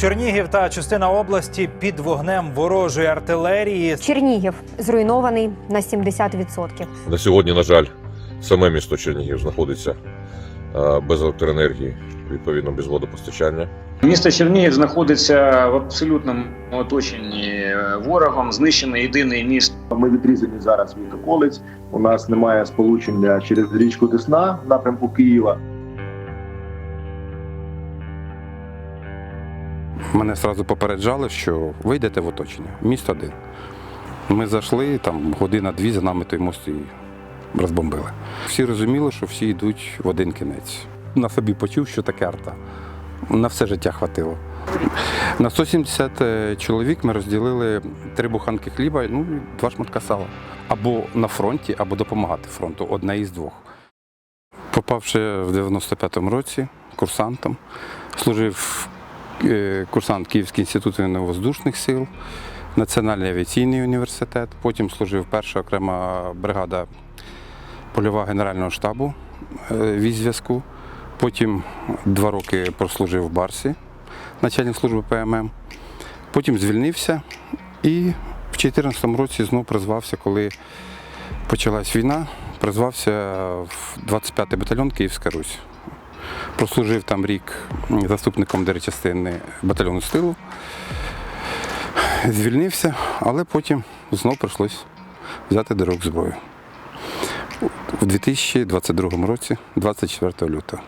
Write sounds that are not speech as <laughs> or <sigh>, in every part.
Чернігів та частина області під вогнем ворожої артилерії. Чернігів зруйнований на 70%. На сьогодні, на жаль, саме місто Чернігів знаходиться без електроенергії, відповідно без водопостачання. Місто Чернігів знаходиться в абсолютному оточенні е, ворогом. Знищений єдиний міст Ми відрізані зараз від околиць. У нас немає сполучення через річку Десна в напрямку Києва. Мене одразу попереджали, що вийдете в оточення. Міст один. Ми зайшли, там година-дві за нами той мост і розбомбили. Всі розуміли, що всі йдуть в один кінець. На собі почув, що таке арта. На все життя хватило. На 170 чоловік ми розділили три буханки хліба, ну і два шматка сала. Або на фронті, або допомагати фронту. Одне із двох. Попавши в 95-му році курсантом, служив е, курсант Київський інститут воєнно-воздушних сил, Національний авіаційний університет. Потім служив перша окрема бригада польова Генерального штабу е, зв'язку. Потім два роки прослужив в Барсі, начальник служби ПММ. Потім звільнився і в 2014 році знову призвався, коли почалась війна, призвався в 25-й батальйон Київська Русь. Прослужив там рік заступником частини батальйону стилу. Звільнився, але потім знов прийшлось взяти до зброю. У 2022 році, 24 лютого.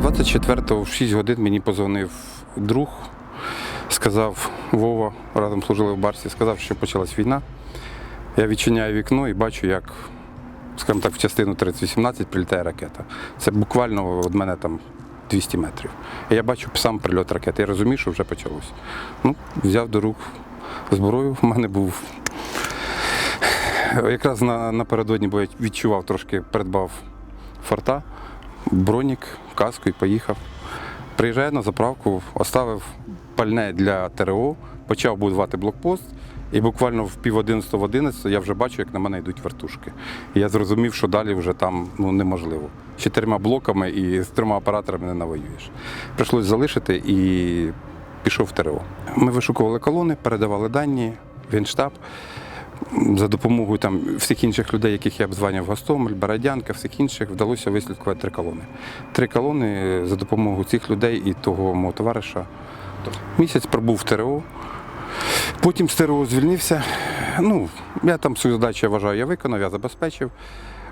24-го в 6 годин мені позвонив друг, сказав Вова, разом служили в Барсі, сказав, що почалась війна. Я відчиняю вікно і бачу, як, скажімо так, в частину 3018 прилітає ракета. Це буквально від мене там 200 метрів. І я бачу сам прильот ракети. Я розумію, що вже почалось. Ну, взяв до рук зброю. У мене був якраз на, напередодні, бо я відчував трошки, придбав форта, бронік, каску і поїхав. Приїжджаю на заправку, оставив пальне для ТРО, почав будувати блокпост, і буквально в пів одинадцятого в одинадцятого я вже бачу, як на мене йдуть вертушки. І я зрозумів, що далі вже там ну, неможливо. Чотирма блоками і з трьома операторами не навоюєш. Прийшлось залишити і пішов в ТРО. Ми вишукували колони, передавали дані Генштаб. За допомогою там всіх інших людей, яких я обзванював Гостомель, Бородянка, всіх інших, вдалося вислідкувати три колони. Три колони за допомогою цих людей і того мого товариша. Місяць пробув в ТРО. Потім з ТРО звільнився. Ну, я там свою задачу я вважаю, я виконав, я забезпечив.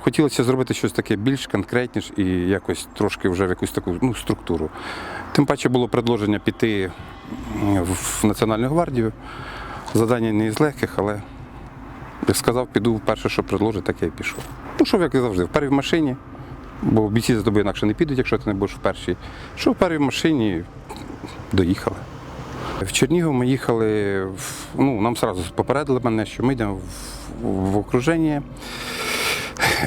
Хотілося зробити щось таке більш конкретніше і якось трошки вже в якусь таку ну, структуру. Тим паче було предложення піти в Національну гвардію. Задання не із легких, але я сказав, піду перше, що предложить, так я і пішов. Ну, що як і завжди, в першій машині, бо бійці за тобою інакше не підуть, якщо ти не будеш в першій. Що в першій машині доїхали. В Чернігів ми їхали, ну, нам одразу попередили мене, що ми йдемо в, в окруження.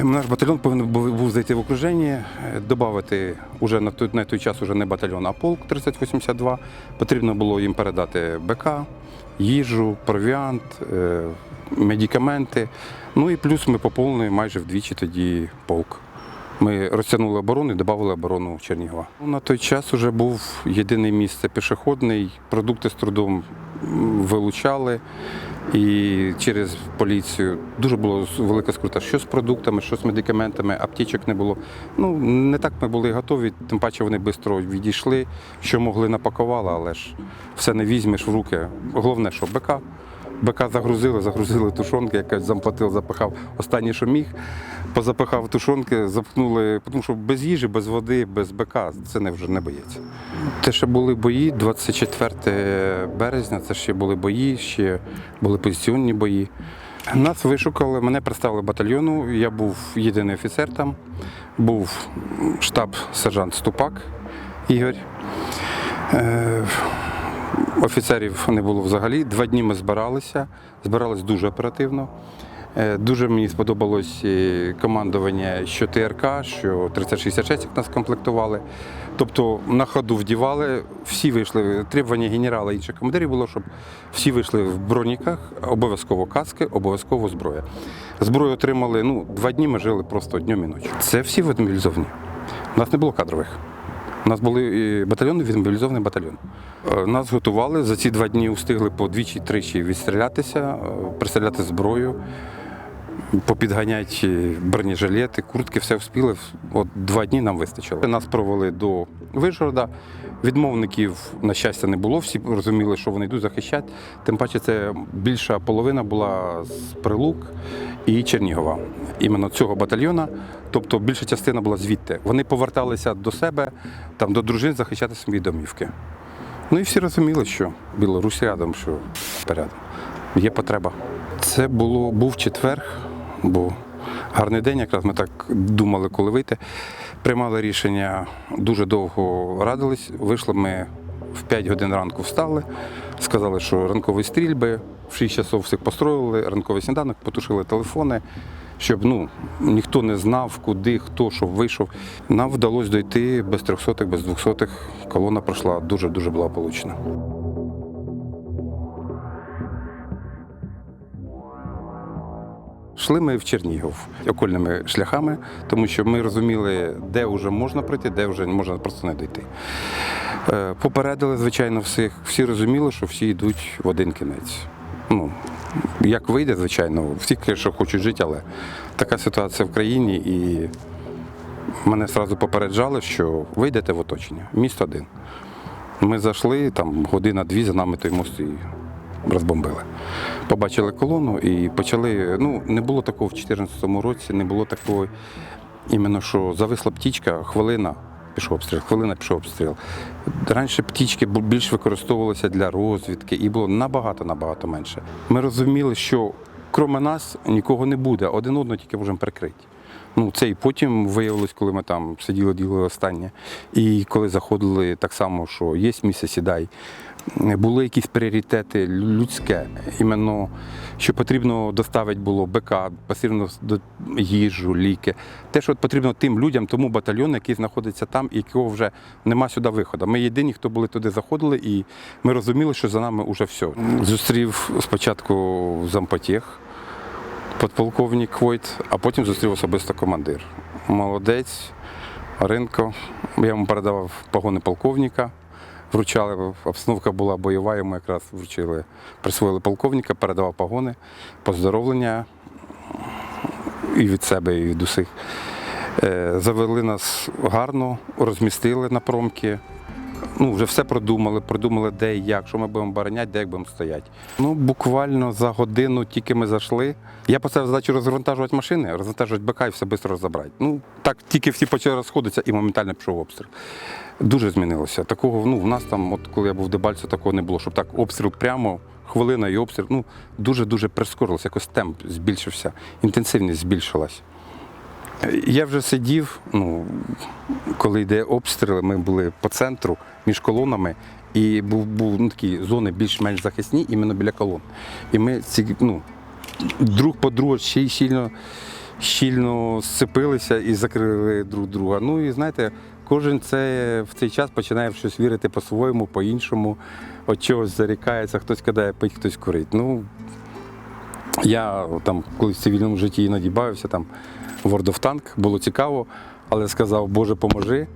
Наш батальйон повинен був, був зайти в окруження, додати уже на той, на той час уже не батальйон, а полк 3082. Потрібно було їм передати БК, їжу, провіант, е, медикаменти. Ну і плюс ми поповнили майже вдвічі тоді полк. Ми розтягнули оборону і додали оборону Чернігова. Ну, На той час вже був єдине місце пішохідний, продукти з трудом вилучали. І через поліцію дуже було велика скрута, що з продуктами, що з медикаментами, аптечок не було. Ну, не так ми були готові, тим паче вони швидко відійшли, що могли напакували, але ж все не візьмеш в руки. Головне, що БК. БК загрузили, загрузили тушонки, якась замплатив, запихав останнє, що міг, позапихав тушонки, запхнули, тому що без їжі, без води, без БК це не вже не боєць. Те, що були бої, 24 березня, це ще були бої, ще були позиційні бої. Нас вишукали, мене представили батальйону. Я був єдиний офіцер там, був штаб-сержант Ступак Ігор. Офіцерів не було взагалі. Два дні ми збиралися, збирались дуже оперативно. Е, Дуже мені сподобалось е, командування, що ТРК, що 3066 як нас комплектували. Тобто на ходу вдівали, всі вийшли. Требування генерала і інших командирів було, щоб всі вийшли в броніках, обов'язково каски, обов'язково зброя. Зброю отримали, ну, два дні ми жили просто днем і ночі. Це всі відмобілізовані. У нас не було кадрових. У нас були е, батальйони, відмобілізований батальйон. Е, Нас готували, за ці два дні встигли по двічі-тричі відстрілятися, е, пристріляти зброю, попідганяти бронежилети, куртки, все вспіли. От два дні нам вистачило. Нас провели до Вишгорода. Відмовників, на щастя, не було. Всі розуміли, що вони йдуть захищати. Тим паче, це більша половина була з Прилук і Чернігова. Іменно цього батальйона. Тобто більша частина була звідти. Вони поверталися до себе, там, до дружин захищати свої домівки. Ну і всі розуміли, що Білорусь рядом, що порядом. Є потреба. Це було, був четвер, був гарний день, якраз ми так думали, коли вийти. Приймали рішення, дуже довго радились. Вийшли ми в 5 годин ранку встали, сказали, що ранкові стрільби, в 6 часов всіх построїли, ранковий сніданок, потушили телефони, щоб ну, ніхто не знав, куди, хто, що вийшов. Нам вдалося дойти без трьохсотих, без двохсотих. Колона пройшла дуже-дуже благополучно. Йшли ми в Чернігів окольними шляхами, тому що ми розуміли, де вже можна пройти, де вже можна просто не дійти. Е, Попередили, звичайно, всіх. Всі розуміли, що всі йдуть в один кінець. Ну, як вийде, звичайно, всі, що хочуть жити, але така ситуація в країні, і мене одразу попереджали, що вийдете в оточення. Міст один. Ми зайшли, там година-дві за нами той мост і розбомбили. Побачили колону і почали. Ну, не було такого в 2014 році, не було такого, іменно що зависла птічка, хвилина. Пішов обстріл, хвилина пішов обстріл. Раніше птічки більш використовувалися для розвідки і було набагато набагато менше. Ми розуміли, що крім нас нікого не буде, один одного тільки можемо прикрити. Ну, це і потім виявилось, коли ми там сиділи, ділили останнє. І коли заходили так само, що є місце сідай. Були якісь пріоритети лю- людське, іменно що потрібно доставити було БК, потрібно їжу, ліки. Те, що потрібно тим людям, тому батальйону, який знаходиться там, і якого вже нема сюди виходу. Ми єдині, хто були туди заходили, і ми розуміли, що за нами вже все. Зустрів спочатку зампотєх, подполковник Войт, а потім зустрів особисто командир. Молодець, Ринко. Я йому передавав погони полковника. Вручали, обстановка була бойова, йому якраз вручили, присвоїли полковника, передавав погони, поздоровлення і від себе, і від усіх. Е, Завели нас гарно, розмістили на промки. Ну, вже все продумали, продумали, де і як, що ми будемо обороняти, де як будемо стояти. Ну, буквально за годину тільки ми зайшли. Я поставив задачу розвантажувати машини, розвантажувати БК і все швидко розібрати. Ну, так тільки всі почали розходитися і моментально пішов обстріл. Дуже змінилося. Такого, ну, в нас там, от коли я був в Дебальцю, такого не було, щоб так обстріл прямо, хвилина і обстріл. Ну, дуже-дуже прискорилося, якось темп збільшився, інтенсивність збільшилась. Я вже сидів, ну, коли йде обстріли, ми були по центру між колонами, і був, був ну, такі зони більш-менш захисні, іменно біля колон. І ми ці, ну, друг по другу ще щільно, щільно сцепилися і закрили друг друга. Ну і знаєте, кожен це в цей час починає в щось вірити по-своєму, по-іншому, от чогось зарікається, хтось кидає пить, хтось курить. Ну, я там колись в цивільному житті іноді бавився там World of Tank, було цікаво, але сказав, Боже, поможи.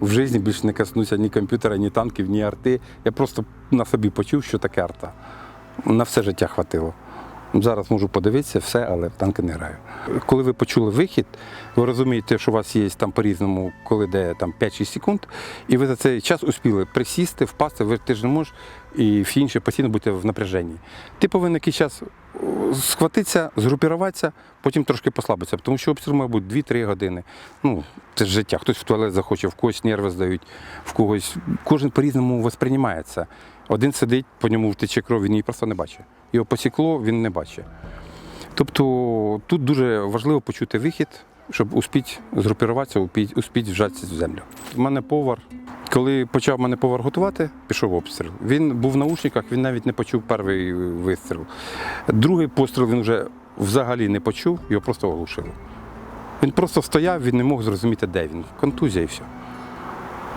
В житті більше не коснуся ні комп'ютера, ні танків, ні арти. Я просто на собі почув, що таке арта. На все життя хватило. Зараз можу подивитися все, але в танки не граю. Коли ви почули вихід, ви розумієте, що у вас є там по-різному, коли де там 5-6 секунд, і ви за цей час успіли присісти, впасти, ви ти ж не можеш, і всі інші постійно бути в напряженні. Ти повинен якийсь час схватитися, згрупіруватися, потім трошки послабитися, тому що обстріл має бути 2-3 години. Ну, це ж життя. Хтось в туалет захоче, в когось нерви здають, в когось. Кожен по-різному восприймається. Один сидить, по ньому втече кров, він її просто не бачить. Його посікло, він не бачить. Тобто тут дуже важливо почути вихід, щоб успіти згрупіруватися, успіти вжатися в землю. У мене повар. Коли почав мене повар готувати, пішов обстріл. Він був в наушниках, він навіть не почув перший вистріл. Другий постріл він вже взагалі не почув, його просто оглушило. Він просто стояв, він не мог зрозуміти, де він. Контузія і все.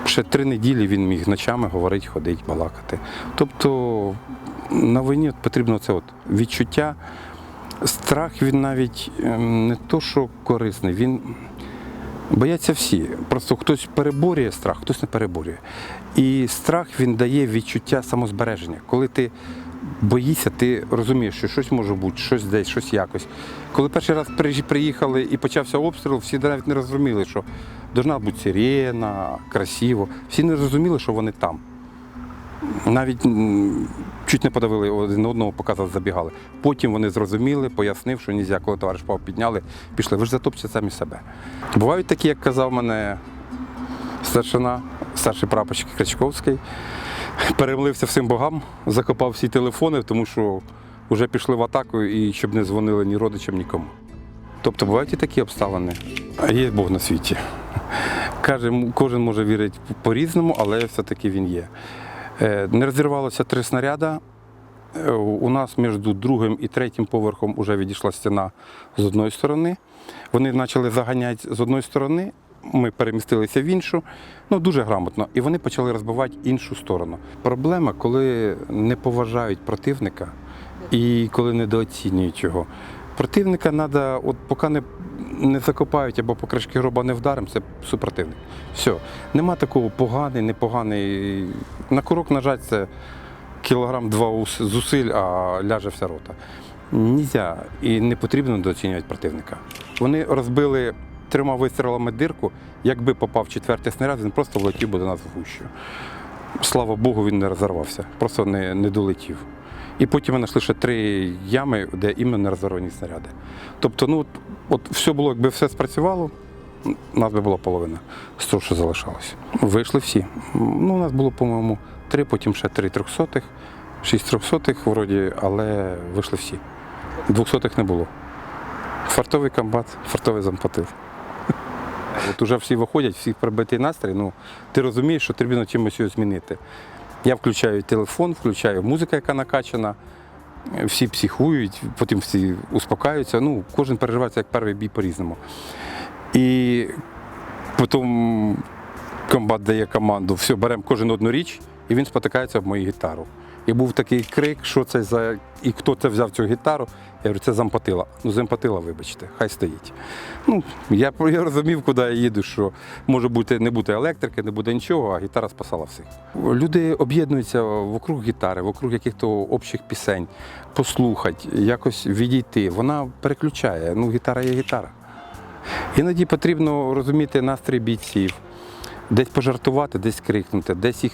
Ще три неділі він міг ночами говорити, ходити, балакати. Тобто на війні потрібно це от відчуття. Страх він навіть ем, не то, що корисний, він бояться всі. Просто хтось переборює страх, хтось не переборює. І страх він дає відчуття самозбереження. Коли ти боїшся, ти розумієш, що щось може бути, щось десь, щось якось. Коли перший раз приїхали і почався обстріл, всі навіть не розуміли, що должна бути сирена, красиво. Всі не зрозуміли, що вони там. Навіть чуть не подавили один одного, показали, забігали. Потім вони зрозуміли, пояснив, що нельзя, коли товариш Пав підняли, пішли. Ви ж затопчете самі себе. Бувають такі, як казав мене старшина, старший прапорщик Крачковський, перемлився всім богам, закопав всі телефони, тому що вже пішли в атаку і щоб не дзвонили ні родичам, нікому. Тобто бувають і такі обставини. А є Бог на світі. Каже, кожен може вірити по-різному, але все-таки він є. Е, Не розірвалося три снаряди. Е, У нас між другим і третім поверхом вже відійшла стіна з одної сторони. Вони почали заганяти з одної сторони, ми перемістилися в іншу, ну дуже грамотно, і вони почали розбивати іншу сторону. Проблема, коли не поважають противника і коли недооцінюють його. Противника треба, от поки не, не закопають або по кришки гроба не вдаримо, це супротивник. Все. Нема такого поганий, непоганий. На курок нажать це кілограм два зусиль, а ляже вся рота. Нельзя і не потрібно недооцінювати противника. Вони розбили трьома вистрілами дирку. Якби попав четвертий снаряд, він просто влетів би до нас в гущу. Слава Богу, він не розірвався, просто не, не долетів. І потім ми знайшли ще три ями, де іменно розорвані снаряди. Тобто, ну от, все було, якби все спрацювало, у нас би була половина з того, що залишалось. Вийшли всі. Ну, у нас було, по-моєму, три, потім ще три трьохсотих, шість трьохсотих вроді, але вийшли всі. Двохсотих не було. Фартовий комбат, фартовий зампотил. От уже всі виходять, всіх прибитий настрій, ну ти розумієш, що потрібно чимось його змінити. Я включаю телефон, включаю музика, яка накачана, всі психують, потім всі успокаюються. Ну, кожен переживається як перший бій по-різному. І потім комбат дає команду, все, беремо кожен одну річ, і він спотикається об мою гітару. І був такий крик, що це за і хто це взяв цю гітару. Я говорю, це зампотила. Ну, зампотила, вибачте, хай стоїть. Ну, я, <laughs> я розумів, куди я їду, що може бути не бути електрики, не буде нічого, а гітара спасала всіх. Люди об'єднуються вокруг гітари, вокруг яких-то общих пісень, послухати, якось відійти. Вона переключає. Ну, гітара є гітара. Іноді потрібно розуміти настрій бійців, десь пожартувати, десь крикнути, десь їх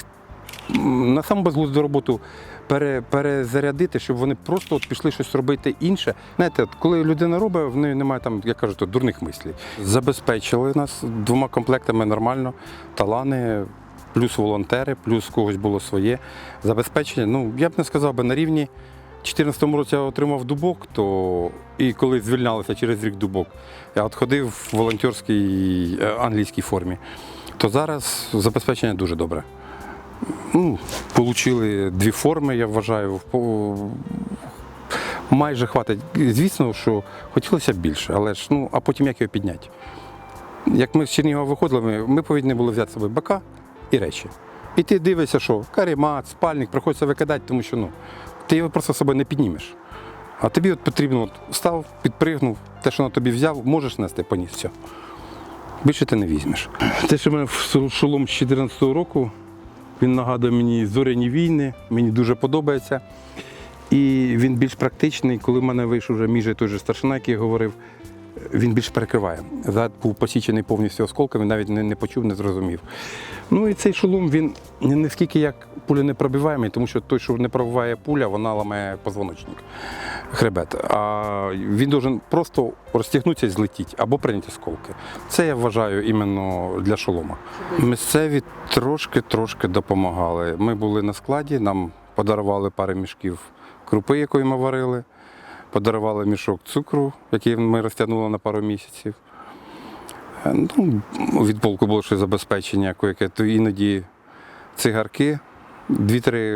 на саму безглузду роботу пере, перезарядити, щоб вони просто от пішли щось робити інше. Знаєте, от коли людина робить, в неї немає там, як кажуть, дурних мислей. Забезпечили нас двома комплектами нормально, талани, плюс волонтери, плюс когось було своє забезпечення. Ну, я б не сказав би на рівні. 2014 році я отримав дубок, то і коли звільнялися через рік дубок, я от ходив в волонтерській е, англійській формі, то зараз забезпечення дуже добре. Ну, Получили дві форми, я вважаю. Майже хватить. Звісно, що хотілося б більше, але ж ну, а потім як його підняти? Як ми з Чернігова виходили, ми, ми повинні були взяти з бака і речі. І ти дивишся, що каремат, спальник, приходиться викидати, тому що ну, ти його просто з не піднімеш. А тобі от потрібно от, став, підпригнув, те, що на тобі взяв, можеш нести, поніс, все. Більше ти не візьмеш. Те, що мене в шолом з 2014 року, він нагадує мені зоряні війни, мені дуже подобається. І він більш практичний, коли в мене вийшов вже між той же старшина, який говорив, він більш перекриває. Зад був посічений повністю осколками, навіть не, не почув, не зрозумів. Ну і цей шолом він не наскільки як пуля не пробиваємий, тому що той, що не пробиває пуля, вона ламає позвоночник, хребет. А він должен просто розтягнутися і злетіти або прийняти осколки. Це я вважаю іменно для шолома. Місцеві трошки-трошки допомагали. Ми були на складі, нам подарували пару мішків крупи, якої ми варили. Подарували мішок цукру, який ми розтягнули на пару місяців. Е, Ну, від полку було щось забезпечення, яке то іноді цигарки,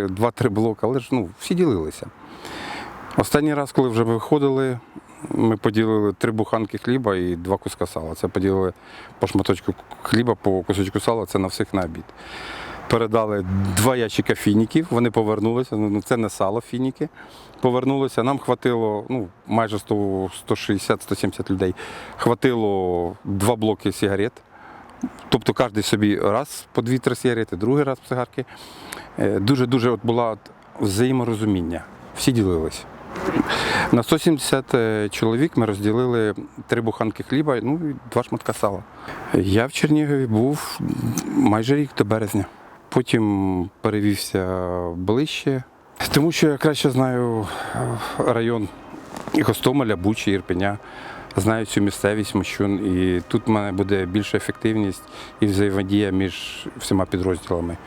два-три блоки, але ж ну, всі ділилися. Останній раз, коли вже виходили, Ми поділили три буханки хліба і два куска сала. Це поділили по шматочку хліба, по кусочку сала, це на всіх на обід. Передали два ящика фініків, вони повернулися. Ну, це не сало, фініки. Повернулися. Нам хватило ну, майже 160-170 людей. Хватило два блоки сигарет. Тобто кожен собі раз по дві-три сигарети, другий раз цигарки. Дуже-дуже от була взаєморозуміння. Всі ділились. На 170 е, чоловік ми розділили три буханки хліба, ну і два шматка сала. Я в Чернігові був майже рік до березня. Потім перевівся ближче, тому що я краще знаю е, район Гостомеля, Бучі, Ірпеня. Знаю цю місцевість Мощун, і тут в мене буде більша ефективність і взаємодія між всіма підрозділами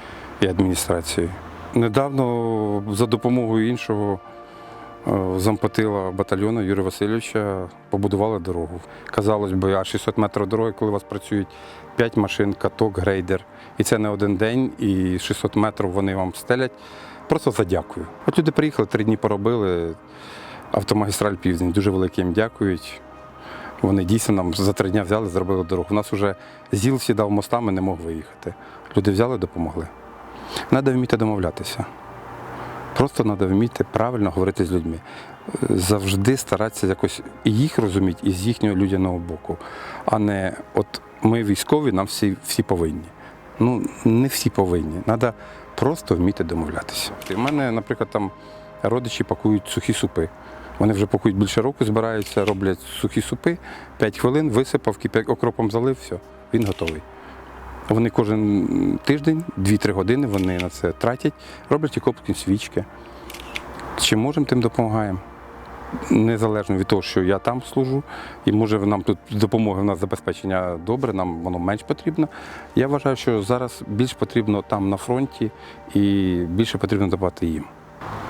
і адміністрацією. Недавно за допомогою іншого зампотила батальйону Юрія Васильовича побудували дорогу. Казалось би, а 600 метрів дороги, коли у вас працюють 5 машин, каток, грейдер. І це не один день, і 600 метрів вони вам стелять. Просто за дякую. От люди приїхали, три дні поробили. Автомагістраль Південь. Дуже велике їм дякують. Вони дійсно нам за три дні взяли, зробили дорогу. У нас вже ЗІЛ сідав мостами, не мог виїхати. Люди взяли, допомогли. Треба вміти домовлятися. Просто треба вміти правильно говорити з людьми. Завжди старатися якось їх розуміти, і з їхнього людяного боку. А не от ми військові, нам всі, всі повинні. Ну, не всі повинні. Треба просто вміти домовлятися. У мене, наприклад, там родичі пакують сухі супи. Вони вже пакують більше року, збираються, роблять сухі супи, 5 хвилин висипав, кип'ять, окропом залив, все, він готовий. Вони кожен тиждень, 2-3 години вони на це тратять, роблять окопні свічки. Чим можемо, тим допомагаємо. Незалежно від того, що я там служу, і може нам тут допомоги в нас забезпечення добре, нам воно менш потрібно. Я вважаю, що зараз більш потрібно там на фронті і більше потрібно давати їм.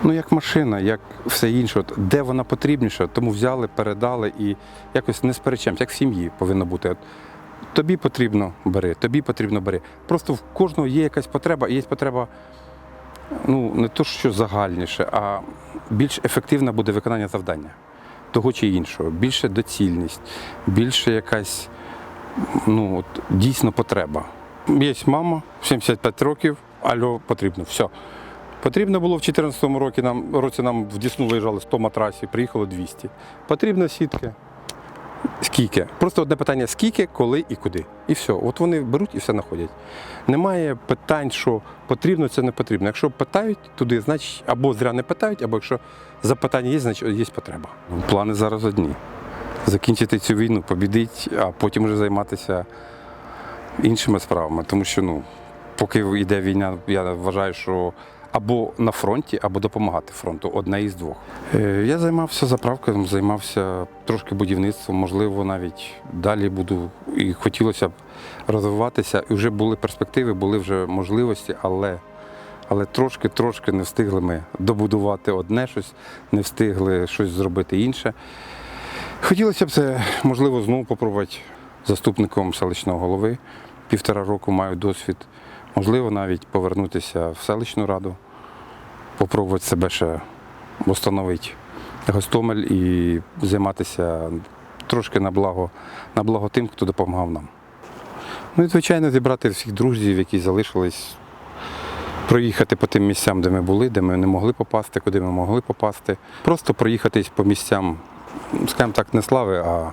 Ну, як машина, як все інше, де вона потрібніша, тому взяли, передали і якось не сперечаємося, як в сім'ї повинно бути. Тобі потрібно бери, тобі потрібно бери. Просто в кожного є якась потреба, і є потреба ну, не то, що загальніше, а більш ефективне буде виконання завдання того чи іншого, більше доцільність, більше якась ну, от, дійсно потреба. Є мама, 75 років, альо, потрібно, все. Потрібно було в 2014 році нам, році нам в Дісну виїжджали 100 матрасів, приїхало 200. Потрібно сітки. Скільки? Просто одне питання: скільки, коли і куди. І все. От вони беруть і все знаходять. Немає питань, що потрібно, це не потрібно. Якщо питають туди, значить або зря не питають, або якщо запитання є, значить є потреба. Плани зараз одні. Закінчити цю війну, побідити, а потім вже займатися іншими справами. Тому що ну, поки йде війна, я вважаю, що або на фронті, або допомагати фронту одне із двох. Е, Я займався заправкою, займався трошки будівництвом, можливо, навіть далі буду і хотілося б розвиватися. І вже були перспективи, були вже можливості, але, але трошки-трошки не встигли ми добудувати одне щось, не встигли щось зробити інше. Хотілося б це, можливо, знову попробувати заступником селищного голови. Півтора року маю досвід. Можливо, навіть повернутися в селищну раду, попробувати себе ще встановити Гостомель і займатися трошки на благо, на благо тим, хто допомагав нам. Ну і, звичайно, зібрати всіх друзів, які залишились, проїхати по тим місцям, де ми були, де ми не могли попасти, куди ми могли попасти. Просто проїхатись по місцям, скажімо так, не слави, а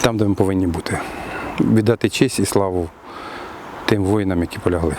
там, де ми повинні бути. Віддати честь і славу тим воїнам, які полягли.